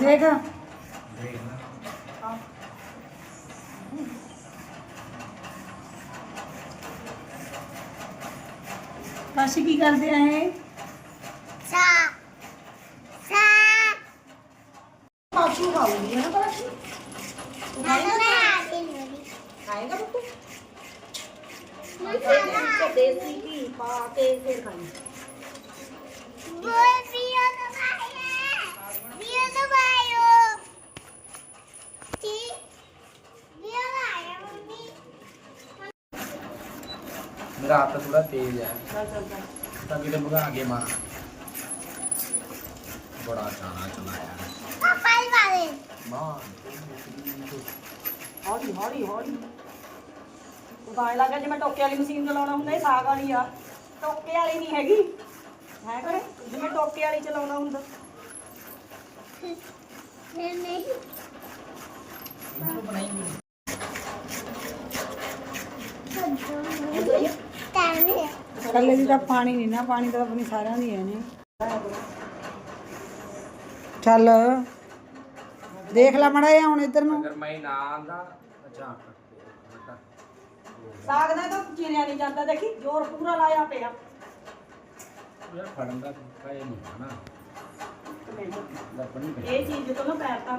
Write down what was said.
देगा पाशी की करते हैं। है। खाएगा देसी की फिर खाएँगे मेरा हाथ थोड़ा तेज है ਚੱਲ ਚੱਲ ਚੱਲ ताकि तो भगा के मारा बड़ा चारा चलाया है ਪਾਪਾ ਹੀ ਵਾਲੇ मां ਹੌਲੀ ਹੌਲੀ ਹੌਲੀ ਉਹ ਤਾਂ ਐਂ ਲੱਗਾ ਜਿਵੇਂ ਟੋਕੇ ਵਾਲੀ ਮਸ਼ੀਨ ਚਲਾਉਣਾ ਹੁੰਦਾ ਇਹ ਸਾਗ ਵਾਲੀ ਆ ਟੋਕੇ ਵਾਲੀ ਨਹੀਂ ਹੈਗੀ ਹੈ ਕਰੇ ਜਿਵੇਂ ਟੋਕੇ ਵਾਲੀ ਚਲਾਉਣਾ ਹੁੰਦਾ ਮੈਂ ਨਹੀਂ ਕੱਲੇ ਦੀ ਤਾਂ ਪਾਣੀ ਨਹੀਂ ਨਾ ਪਾਣੀ ਤਾਂ ਆਪਣੀ ਸਾਰਿਆਂ ਦੀ ਹੈ ਨੇ। ਚੱਲ ਦੇਖ ਲੈ ਮੜਾ ਇਹ ਹੁਣ ਇੱਧਰ ਨੂੰ। ਅਗਰ ਮੈਂ ਨਾ ਆਂਦਾ ਅੱਛਾ ਸਾਗ ਨਾਲ ਤਾਂ ਚੀਰਿਆ ਨਹੀਂ ਜਾਂਦਾ ਦੇਖੀ ਜ਼ੋਰ ਪੂਰਾ ਲਾਇਆ ਪਿਆ। ਯਾਰ ਫੜਨ ਦਾ ਤਰੀਕਾ ਇਹ ਨਹੀਂ ਹੈ ਨਾ। ਇਹ ਚੀਜ਼ ਤੋਂ ਨਾ ਪੈਰ ਤਾਂ